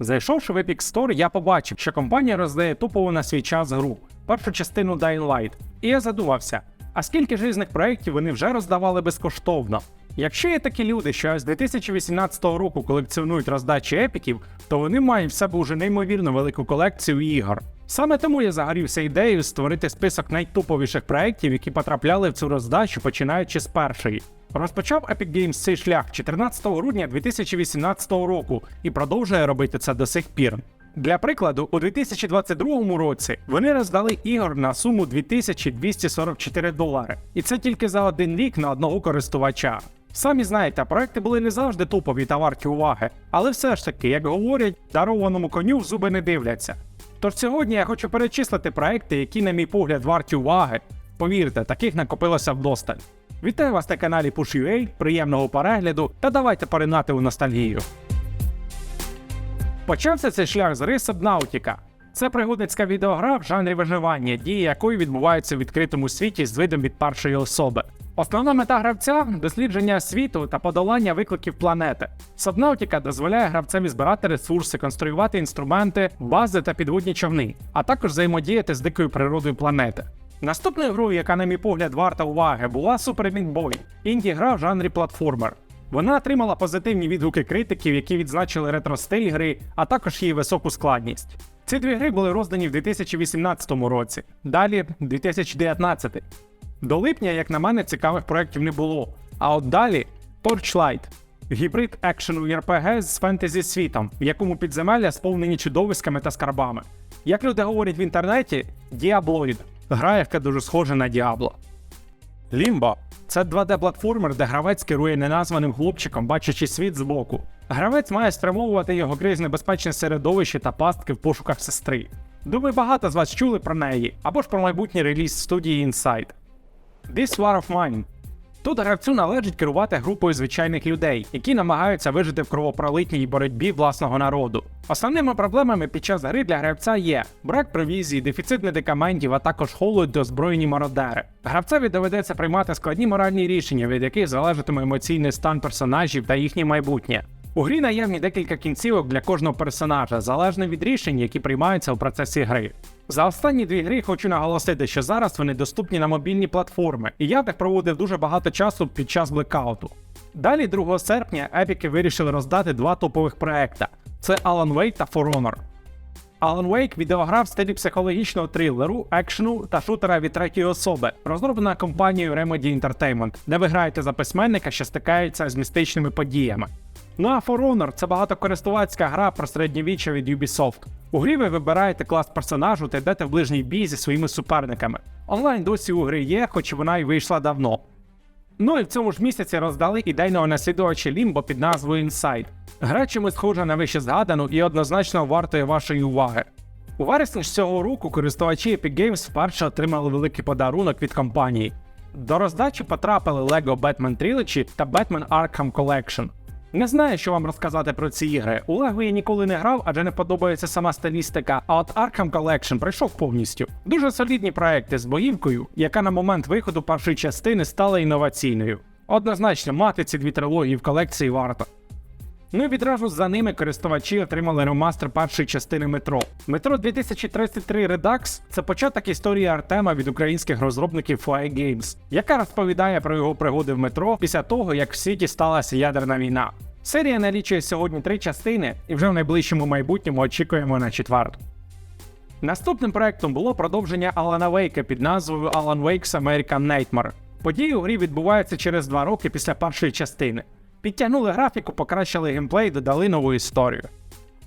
Зайшовши в Epic Store, я побачив, що компанія роздає тупову на свій час гру, першу частину Dying Light. І я задумався, а скільки ж різних проєктів вони вже роздавали безкоштовно? Якщо є такі люди, що з 2018 року колекціонують роздачі епіків, то вони мають в себе уже неймовірно велику колекцію ігор. Саме тому я загорівся ідеєю створити список найтоповіших проєктів, які потрапляли в цю роздачу, починаючи з першої. Розпочав Epic Games цей шлях 14 грудня 2018 року і продовжує робити це до сих пір. Для прикладу, у 2022 році вони роздали ігор на суму 2244 долари, і це тільки за один рік на одного користувача. Самі знаєте, проекти були не завжди топові та варті уваги, але все ж таки, як говорять, дарованому коню в зуби не дивляться. Тож сьогодні я хочу перечислити проекти, які, на мій погляд, варті уваги. Повірте, таких накопилося вдосталь. Вітаю вас на каналі Push.ua, приємного перегляду та давайте поринати у ностальгію. Почався цей шлях з гри Subnautica. Це пригодницька відеогра в жанрі виживання, дії якої відбуваються в відкритому світі з видом від першої особи. Основна мета гравця дослідження світу та подолання викликів планети. Subnautica дозволяє гравцеві збирати ресурси, конструювати інструменти, бази та підводні човни, а також взаємодіяти з дикою природою планети. Наступною грою, яка, на мій погляд, варта уваги, була Super Meat Boy – інді-гра в жанрі платформер. Вона отримала позитивні відгуки критиків, які відзначили ретро-стиль гри, а також її високу складність. Ці дві гри були роздані в 2018 році, далі 2019. До липня, як на мене, цікавих проєктів не було. А от далі Torchlight – гібрид екшену RPG з фентезі світом, в якому підземелля сповнені чудовиськами та скарбами. Як люди говорять в інтернеті, Diabloid – гра, яка дуже схожа на Діабло. Лімбо це 2D-платформер, де гравець керує неназваним хлопчиком, бачачи світ збоку. Гравець має спрямовувати його крізь небезпечне середовище та пастки в пошуках сестри. Думаю, багато з вас чули про неї або ж про майбутній реліз студії Inside. This War of Mine. Тут гравцю належить керувати групою звичайних людей, які намагаються вижити в кровопролитній боротьбі власного народу. Основними проблемами під час гри для гравця є брак провізії, дефіцит медикаментів, а також холод до озброєні мародери. Гравцеві доведеться приймати складні моральні рішення, від яких залежатиме емоційний стан персонажів та їхнє майбутнє. У грі наявні декілька кінцівок для кожного персонажа, залежно від рішень, які приймаються у процесі гри. За останні дві гри хочу наголосити, що зараз вони доступні на мобільні платформи, і я них проводив дуже багато часу під час блекауту. Далі, 2 серпня, епіки вирішили роздати два топових проекта: це Alan Wake та For Honor. Alan Wake – відеогра в стилі психологічного трилеру, екшену та шутера від третьої особи, розроблена компанією Remedy Entertainment, де ви граєте за письменника, що стикається з містичними подіями. Ну а For Honor – це багатокористувацька гра про середньовіччя від Ubisoft. У грі ви вибираєте клас персонажу та йдете в ближній бій зі своїми суперниками. Онлайн досі у гри є, хоч вона й вийшла давно. Ну і в цьому ж місяці роздали ідейного наслідувача Limbo під назвою Inside. Гра чимось схожа на вище згадану і однозначно вартує вашої уваги. У вересні ж цього року користувачі Epic Games вперше отримали великий подарунок від компанії. До роздачі потрапили LEGO Batman Trilogy та Batman Arkham Collection. Не знаю, що вам розказати про ці ігри. У Лего я ніколи не грав, адже не подобається сама стилістика. А от Arkham Collection пройшов повністю. Дуже солідні проекти з боївкою, яка на момент виходу першої частини стала інноваційною. Однозначно, мати ці дві трилогії в колекції варто. Ну і відразу за ними користувачі отримали ремастер першої частини метро. Метро 2033 Redux це початок історії Артема від українських розробників Fly Games, яка розповідає про його пригоди в метро після того, як в світі сталася ядерна війна. Серія налічує сьогодні три частини, і вже в найближчому майбутньому очікуємо на четверту. Наступним проектом було продовження Алана Вейка під назвою Alan Wake's American Nightmare. Події у грі відбуваються через два роки після першої частини. Підтягнули графіку, покращили геймплей, додали нову історію.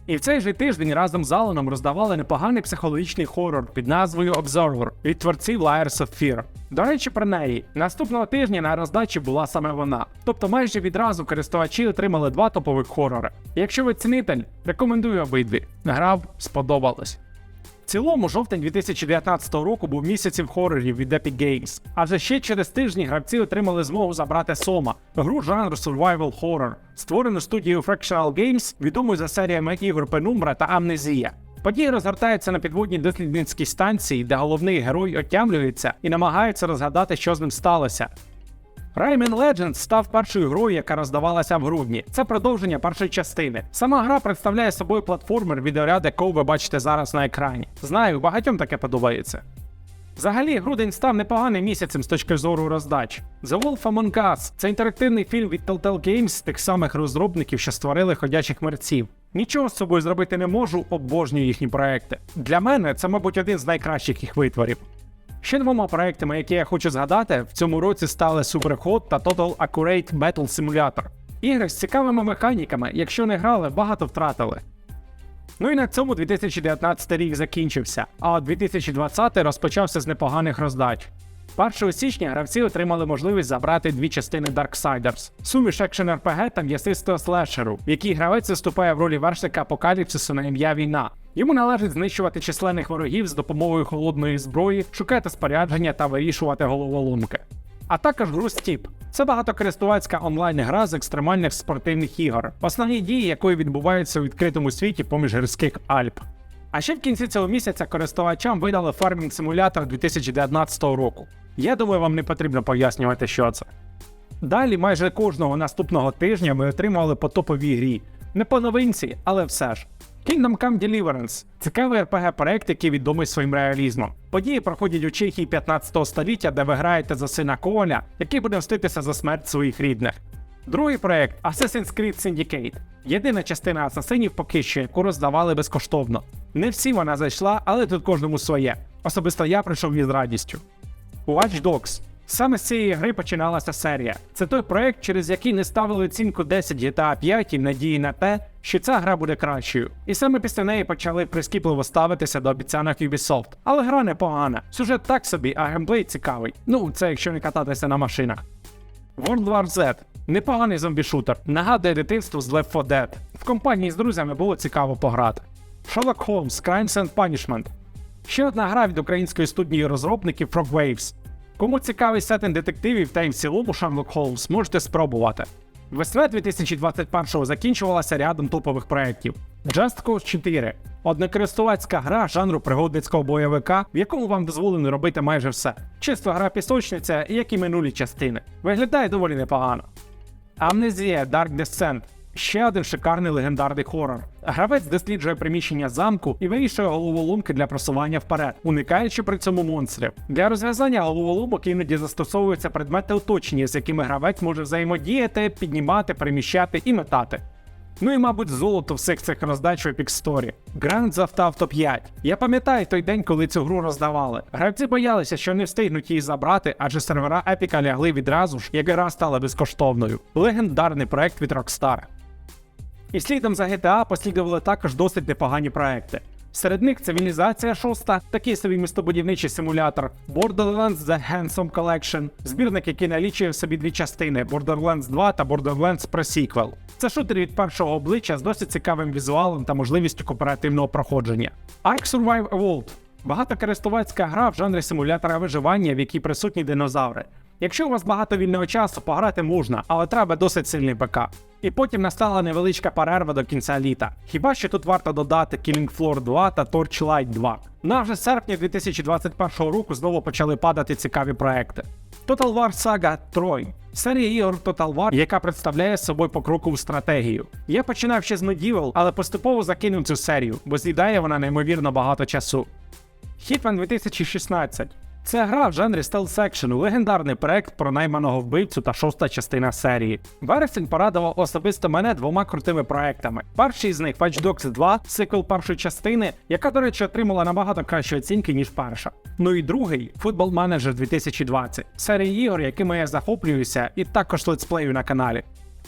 І в цей же тиждень разом з Аланом роздавали непоганий психологічний хорор під назвою Observer від творців Layers of Fear. До речі, про неї наступного тижня на роздачі була саме вона. Тобто майже відразу користувачі отримали два топових хорори. Якщо ви цінитель, рекомендую обидві. Грав, сподобалось. Цілому, жовтень 2019 року був місяцем хорорів від Epic Games, адже ще через тижні гравці отримали змогу забрати Сома, гру жанру Survival Horror, створену студією Fractional Games, відомою за серіями ігор Penumbra та Амнезія. Події розгортаються на підводній дослідницькій станції, де головний герой отямлюється і намагається розгадати, що з ним сталося. Rayman Legends став першою грою, яка роздавалася в грудні. Це продовження першої частини. Сама гра представляє собою платформер, відеоряд якого ви бачите зараз на екрані. Знаю, багатьом таке подобається. Взагалі, грудень став непоганим місяцем з точки зору роздач. The Wolf Among Us – це інтерактивний фільм від Telltale Games, тих самих розробників, що створили ходячих мерців. Нічого з собою зробити не можу, обожнюю їхні проекти. Для мене це, мабуть, один з найкращих їх витворів. Ще двома проектами, які я хочу згадати, в цьому році стали Superhot та Total Accurate Battle Simulator. Ігри з цікавими механіками, якщо не грали, багато втратили. Ну і на цьому 2019 рік закінчився, а 2020 розпочався з непоганих роздач. 1 січня гравці отримали можливість забрати дві частини Darksiders. Суміш екшен RPG та м'ясистого слешеру, в якій гравець виступає в ролі вершника апокаліпсису на ім'я війна. Йому належить знищувати численних ворогів з допомогою холодної зброї, шукати спорядження та вирішувати головоломки. А також гру Steep. Це багатокористувацька онлайн-гра з екстремальних спортивних ігор, основні дії якої відбуваються у відкритому світі поміж гірських Альп. А ще в кінці цього місяця користувачам видали фармінг симулятор 2019 року. Я думаю, вам не потрібно пояснювати, що це. Далі, майже кожного наступного тижня ми отримували по топовій грі. Не по новинці, але все ж. Kingdom Come Deliverance цікавий rpg проект який відомий своїм реалізмом. Події проходять у Чехії 15 століття, де ви граєте за сина Коля, який буде мститися за смерть своїх рідних. Другий проект Assassin's Creed Syndicate. Єдина частина асасинів поки що, яку роздавали безкоштовно. Не всі вона зайшла, але тут кожному своє. Особисто я прийшов її з радістю. Watch Dogs. Саме з цієї гри починалася серія. Це той проект, через який не ставили оцінку 10 GTA 5 і надії на те, що ця гра буде кращою. І саме після неї почали прискіпливо ставитися до обіцянок Ubisoft. Але гра непогана. Сюжет так собі, а геймплей цікавий. Ну, це якщо не кататися на машинах. World War Z. Непоганий зомбі-шутер. Нагадує дитинство з Left 4 Dead. В компанії з друзями було цікаво пограти. Sherlock Holmes Crimes and Punishment. Ще одна гра від української студії розробників Frogwaves. Кому цікавий сеттинг детективів та й в цілому Sherlock Holmes, можете спробувати. Весна 2021-го закінчувалася рядом топових проєктів. Just Cause 4 однокористувацька гра жанру пригодницького бойовика, в якому вам дозволено робити майже все. Чисто гра пісочниця, як і минулі частини. Виглядає доволі непогано. Амнезія Dark Descent ще один шикарний легендарний хорор. Гравець досліджує приміщення замку і вирішує головоломки для просування вперед, уникаючи при цьому монстрів. Для розв'язання головоломок іноді застосовуються предмети оточення, з якими гравець може взаємодіяти, піднімати, переміщати і метати. Ну і, мабуть, золото всіх цих роздач в Epic Story. Grand Theft Auto 5. Я пам'ятаю той день, коли цю гру роздавали. Гравці боялися, що не встигнуть її забрати, адже сервера Epic лягли відразу ж, як гра стала безкоштовною. Легендарний проект від Rockstar. І слідом за GTA послідували також досить непогані проекти. Серед них цивілізація 6, такий собі містобудівничий симулятор, Borderlands The Handsome Collection, збірник, який налічує в собі дві частини Borderlands 2 та Borderlands Pre-Sequel. Це шутер від першого обличчя з досить цікавим візуалом та можливістю кооперативного проходження. Ark Survive Evolved багатокористувацька гра в жанрі симулятора виживання, в якій присутні динозаври. Якщо у вас багато вільного часу, пограти можна, але треба досить сильний ПК. І потім настала невеличка перерва до кінця літа. Хіба що тут варто додати Killing Floor 2 та Torchlight 2. Ну а вже з серпня 2021 року знову почали падати цікаві проекти. Total War Saga Troy серія ігор Total War, яка представляє собою покрокову стратегію. Я починав ще з Medieval, але поступово закинув цю серію, бо з'їдає вона неймовірно багато часу. Hitman 2016 це гра в жанрі стелс екшену, легендарний проект про найманого вбивцю та шоста частина серії. Вересень порадував особисто мене двома крутими проектами. Перший з них Watch Dogs 2, сиквел першої частини, яка, до речі, отримала набагато кращі оцінки, ніж перша. Ну і другий Football Manager 2020, серія ігор, якими я захоплююся, і також летсплею на каналі.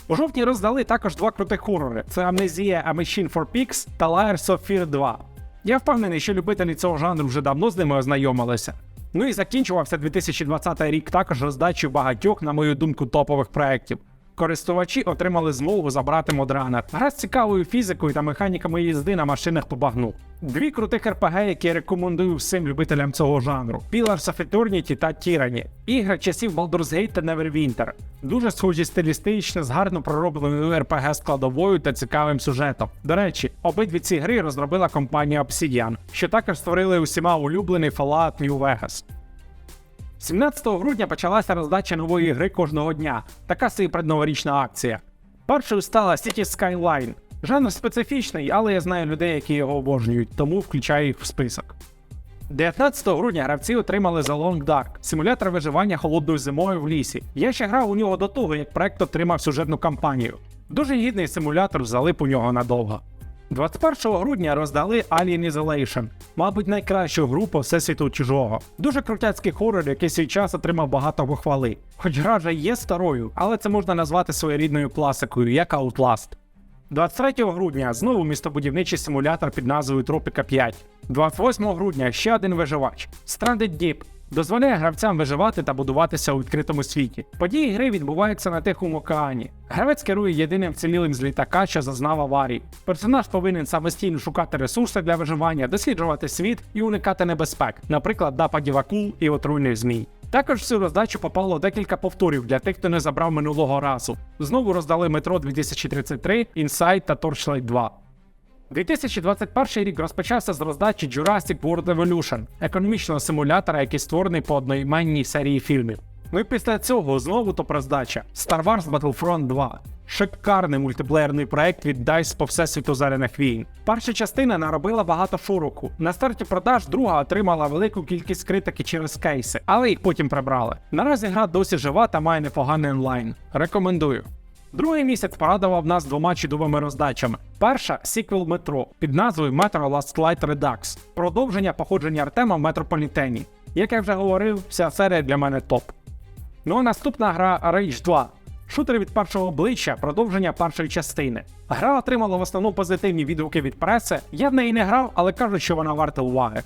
У жовтні роздали також два крутих хорори: це Amnesia A Machine for Pigs та Liars of Fear 2. Я впевнений, що любителі цього жанру вже давно з ними ознайомилися. Ну і закінчувався 2020 рік також роздачею багатьох, на мою думку, топових проєктів. Користувачі отримали змогу забрати модранер. Гра з цікавою фізикою та механіками їзди на машинах по багну. Дві крутих РПГ, які я рекомендую всім любителям цього жанру: Pillars of Eternity та Tyranny. Ігри часів Baldur's Gate та Neverwinter. Дуже схожі стилістично з гарно проробленою РПГ складовою та цікавим сюжетом. До речі, обидві ці гри розробила компанія Obsidian, що також створили усіма улюблений Fallout New Vegas. 17 грудня почалася роздача нової гри кожного дня. Така собі предноворічна акція. Першою стала City Skyline. Жанр специфічний, але я знаю людей, які його обожнюють, тому включаю їх в список. 19 грудня гравці отримали The Long Dark – симулятор виживання холодною зимою в лісі. Я ще грав у нього до того, як проект отримав сюжетну кампанію. Дуже гідний симулятор залип у нього надовго. 21 грудня роздали Alien Isolation, мабуть, найкращу гру по всесвіту чужого. Дуже крутяцький хорор, який свій час отримав багато похвали. Хоч гра вже є старою, але це можна назвати своєрідною класикою, як Outlast. 23 грудня знову містобудівничий симулятор під назвою Тропіка 5. 28 грудня ще один виживач Stranded Deep. Дозволяє гравцям виживати та будуватися у відкритому світі. Події гри відбуваються на Тихому океані. Гравець керує єдиним вцілілим з літака, що зазнав аварії. Персонаж повинен самостійно шукати ресурси для виживання, досліджувати світ і уникати небезпек, наприклад, нападів акул і отруйних змій. Також в цю роздачу попало декілька повторів для тих, хто не забрав минулого разу. Знову роздали метро 2033, Inside та Torchlight 2. 2021 рік розпочався з роздачі Jurassic World Evolution, економічного симулятора, який створений по одноіменній серії фільмів. Ну і після цього знову топ-роздача Star Wars Battlefront 2. Шикарний мультиплеєрний проект від DICE по всесвіту зоряних війн. Перша частина наробила багато шуроку. На старті продаж друга отримала велику кількість критики через кейси, але їх потім прибрали. Наразі гра досі жива та має непоганий онлайн. Рекомендую. Другий місяць порадував нас двома чудовими роздачами. Перша сіквел метро під назвою Metro Last Light Redux, продовження походження Артема в метрополітені. Як я вже говорив, вся серія для мене топ. Ну а наступна гра Rage 2. Шутер від першого обличчя, продовження першої частини. Гра отримала в основному позитивні відгуки від преси. Я в неї не грав, але кажуть, що вона варта уваги.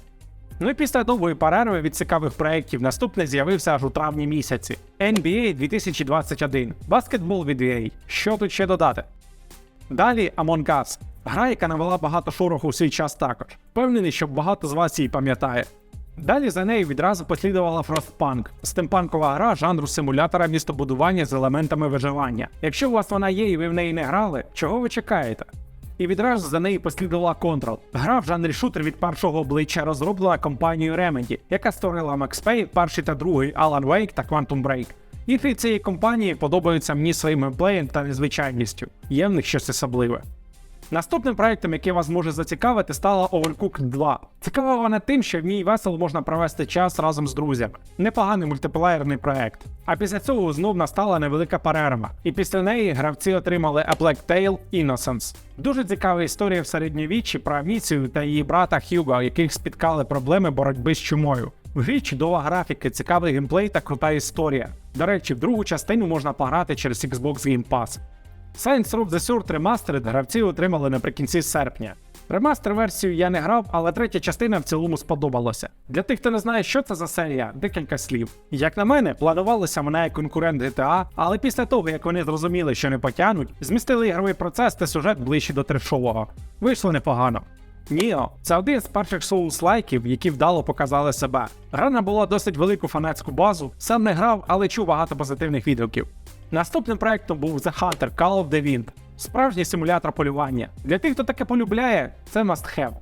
Ну і після довгої перерви від цікавих проєктів наступний з'явився аж у травні місяці. NBA 2021. Баскетбол від EA. Що тут ще додати? Далі Among Us. Гра, яка навела багато шороху у свій час також. Впевнений, що багато з вас її пам'ятає. Далі за нею відразу послідувала Frostpunk – стемпанкова гра жанру симулятора містобудування з елементами виживання. Якщо у вас вона є і ви в неї не грали, чого ви чекаєте? І відразу за нею послідувала Control. Гра в жанрі шутер від першого обличчя розроблена компанією Remedy, яка створила Max Payne, перший та другий Alan Wake та Quantum Break. Ігри цієї компанії подобаються мені своїм геймплеєм та незвичайністю. Є в них щось особливе. Наступним проектом, який вас може зацікавити, стала Overcooked 2. Цікава вона тим, що в ній весело можна провести час разом з друзями. Непоганий мультиплеєрний проект. А після цього знов настала невелика перерва, і після неї гравці отримали A Black Tale Innocence. Дуже цікава історія в середньовіччі про Аміцію та її брата Хьюга, яких спіткали проблеми боротьби з чумою. В грі чудова графіка, цікавий геймплей та крута історія. До речі, в другу частину можна пограти через Xbox Game Pass. Saints Row The Third Remastered гравці отримали наприкінці серпня. Ремастер версію я не грав, але третя частина в цілому сподобалася. Для тих, хто не знає, що це за серія, декілька слів. Як на мене, планувалося вона як конкурент GTA, але після того, як вони зрозуміли, що не потягнуть, змістили ігровий процес та сюжет ближче до трешового. Вийшло непогано. Ніо це один з перших соус-лайків, які вдало показали себе. Гра набула досить велику фанатську базу, сам не грав, але чув багато позитивних відгуків. Наступним проектом був The Hunter Call of the Wind. Справжній симулятор полювання. Для тих, хто таке полюбляє, це must have.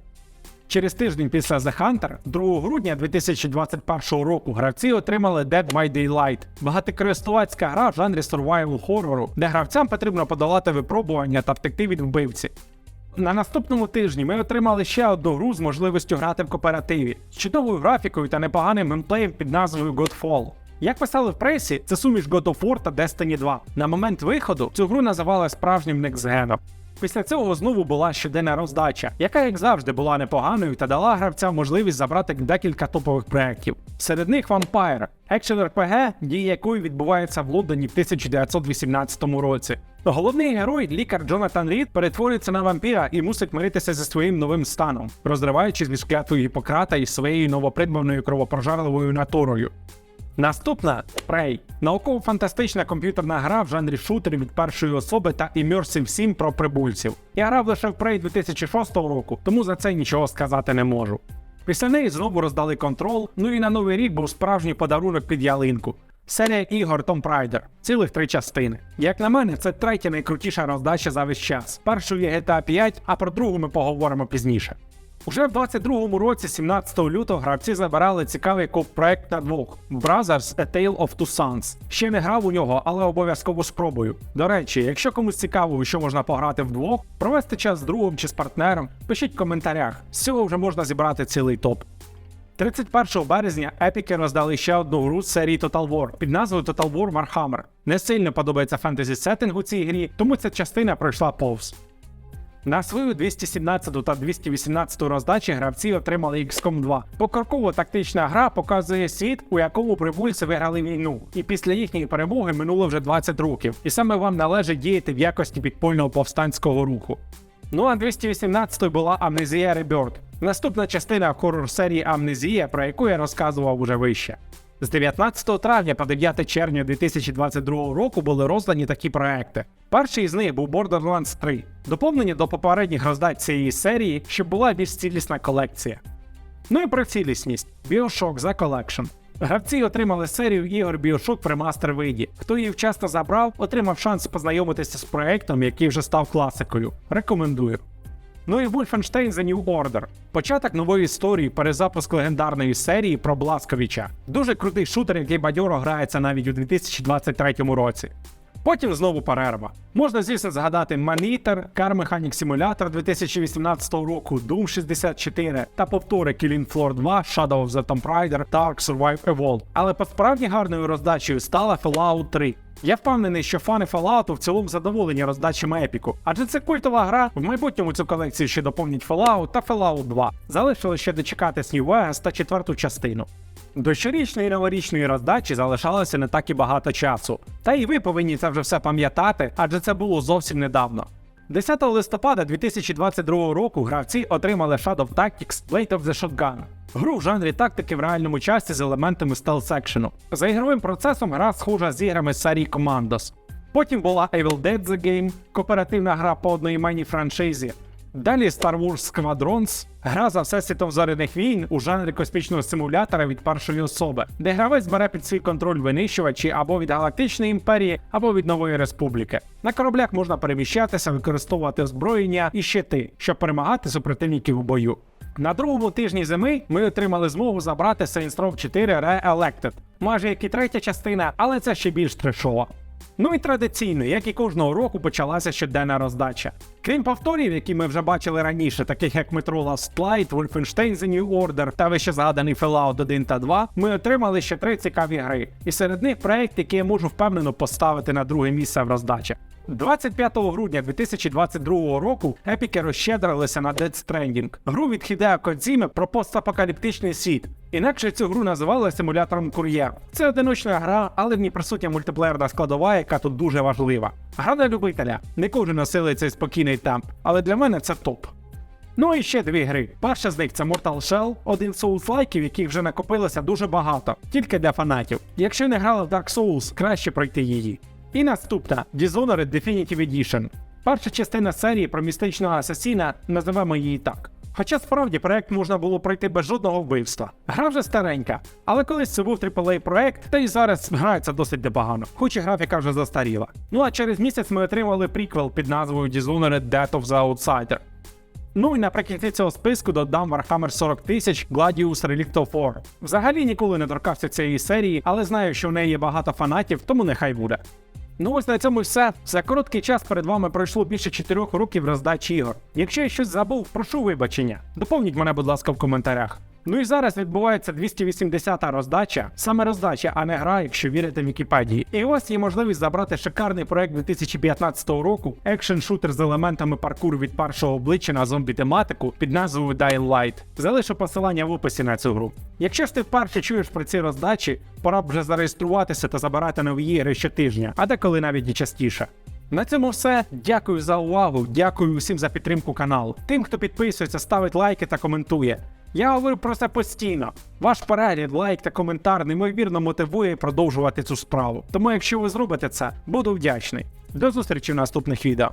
Через тиждень після The Hunter, 2 грудня 2021 року, гравці отримали Dead My Daylight – багатокористувацька гра в жанрі survival хоррору, де гравцям потрібно подолати випробування та втекти від вбивці. На наступному тижні ми отримали ще одну гру з можливістю грати в кооперативі з чудовою графікою та непоганим геймплеєм під назвою Godfall. Як писали в пресі, це суміш God of War та Destiny 2. На момент виходу цю гру називали справжнім некстгеном. Після цього знову була щоденна роздача, яка, як завжди, була непоганою та дала гравцям можливість забрати декілька топових проєктів. Серед них Vampire, екшен RPG, дії якої відбувається в Лондоні в 1918 році. Головний герой, лікар Джонатан Рід, перетворюється на вампіра і мусить миритися зі своїм новим станом, розриваючись від клятвою Гіппократа і своєю новопридбаною кровопрожарливою натурою. Наступна Prey. науково-фантастична комп'ютерна гра в жанрі шутер від першої особи та Immersive Sim про прибульців. Я грав лише в Prey 2006 року, тому за це нічого сказати не можу. Після неї знову роздали контрол, ну і на новий рік був справжній подарунок під ялинку. Серія ігор Tomb Raider. цілих три частини. Як на мене, це третя найкрутіша роздача за весь час. Першою є GTA 5, а про другу ми поговоримо пізніше. Уже в 22-му році, 17 лютого, гравці забирали цікавий коп-проект на двох Brothers A Tale of Two Sons. Ще не грав у нього, але обов'язково спробую. До речі, якщо комусь цікаво, що можна пограти вдвох, провести час з другом чи з партнером, пишіть в коментарях. З цього вже можна зібрати цілий топ. 31 березня епіки роздали ще одну гру з серії Total War під назвою Total War Warhammer. Не сильно подобається фентезі сеттинг у цій грі, тому ця частина пройшла повз. На свою 217 та 218 роздачі гравці отримали XCOM 2. Покроково тактична гра показує світ, у якому прибульці виграли війну, і після їхньої перемоги минуло вже 20 років, і саме вам належить діяти в якості підпольного повстанського руху. Ну а 218 була Амнезія Rebirth. Наступна частина хорор серії Амнезія, про яку я розказував уже вище. З 19 травня по 9 червня 2022 року були роздані такі проекти. Перший з них був Borderlands 3, доповнення до попередніх роздач цієї серії, щоб була більш цілісна колекція. Ну і про цілісність BioShock The Collection. Гравці отримали серію ігор BioShock в ремастер виді. Хто її вчасно забрав, отримав шанс познайомитися з проектом, який вже став класикою. Рекомендую. Ну і Wolfenstein The New Order. Початок нової історії, перезапуск легендарної серії про Бласковича. Дуже крутий шутер, який бадьоро грається навіть у 2023 році. Потім знову перерва. Можна, звісно, згадати Maneater, Car Mechanic Simulator 2018 року, Doom 64 та повтори Killing Floor 2, Shadow of the Tomb Raider та Ark Survive Evolved. Але по справді гарною роздачею стала Fallout 3. Я впевнений, що фани Fallout в цілому задоволені роздачами епіку, адже це культова гра. В майбутньому цю колекцію ще доповнять Fallout та Fallout 2. Залишилось ще дочекатись New Vegas та четверту частину. До щорічної новорічної роздачі залишалося не так і багато часу. Та і ви повинні це вже все пам'ятати, адже це було зовсім недавно. 10 листопада 2022 року гравці отримали Shadow Tactics Blade of the Shotgun. Гру в жанрі тактики в реальному часі з елементами стелс-екшену. За ігровим процесом гра схожа з іграми серії Commandos. Потім була Evil Dead The Game, кооперативна гра по одноіменній франшизі. Далі Star Wars Squadrons, гра за всесвітом зоряних війн у жанрі космічного симулятора від першої особи, де гравець бере під свій контроль винищувачі або від Галактичної імперії, або від Нової Республіки. На кораблях можна переміщатися, використовувати озброєння і щити, щоб перемагати супротивників у бою. На другому тижні зими ми отримали змогу забрати Saints Row 4 Re-Elected, майже як і третя частина, але це ще більш трешова. Ну і традиційно, як і кожного року, почалася щоденна роздача. Крім повторів, які ми вже бачили раніше, таких як Metro Last Light, Wolfenstein The New Order та вище згаданий Fallout 1 та 2, ми отримали ще три цікаві гри. І серед них проект, який я можу впевнено поставити на друге місце в роздачі. 25 грудня 2022 року епіки розщедрилися на Dead Stranding, гру від Хідео Кодзіми про постапокаліптичний світ. Інакше цю гру називали симулятором кур'єр. Це одиночна гра, але в ній присутня мультиплеєрна складова, яка тут дуже важлива. Гра для любителя. Не кожен осилить цей спокійний темп, але для мене це топ. Ну і ще дві гри. Перша з них це Mortal Shell, один з соус-лайків, яких вже накопилося дуже багато, тільки для фанатів. Якщо не грали в Dark Souls, краще пройти її. І наступна Dishonored Definitive Edition. Перша частина серії про містичного асасіна, називаємо її так. Хоча справді проект можна було пройти без жодного вбивства. Гра вже старенька, але колись це був AAA проект, та й зараз грається досить непогано, хоч і графіка вже застаріла. Ну а через місяць ми отримали приквел під назвою Dishonored Death of the Outsider. Ну і наприкінці цього списку додам Warhammer 40 тисяч Gladius Relict of War. Взагалі ніколи не торкався цієї серії, але знаю, що в неї є багато фанатів, тому нехай буде. Ну ось на цьому все. За короткий час перед вами пройшло більше 4 років роздачі ігор. Якщо я щось забув, прошу вибачення. Доповніть мене, будь ласка, в коментарях. Ну і зараз відбувається 280-та роздача, саме роздача, а не гра, якщо вірите Вікіпедії. І ось є можливість забрати шикарний проект 2015 року, екшен шутер з елементами паркуру від першого обличчя на зомбі тематику під назвою Dying Light. Залишу посилання в описі на цю гру. Якщо ж ти вперше чуєш про ці роздачі, пора б вже зареєструватися та забирати нові ігри щотижня, а деколи навіть і частіше. На цьому все. Дякую за увагу. Дякую усім за підтримку каналу. Тим, хто підписується, ставить лайки та коментує. Я говорю про це постійно. Ваш перегляд, лайк та коментар неймовірно мотивує продовжувати цю справу. Тому, якщо ви зробите це, буду вдячний. До зустрічі в наступних відео.